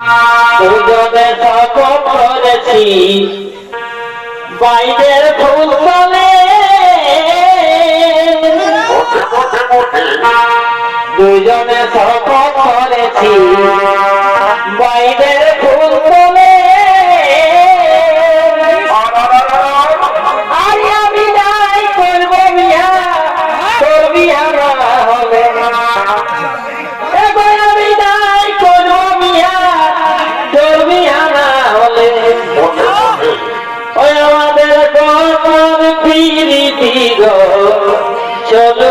দুজনে থাকো করেছি। বাইরের ফুল বলে। দুজনে থাকো গো চলো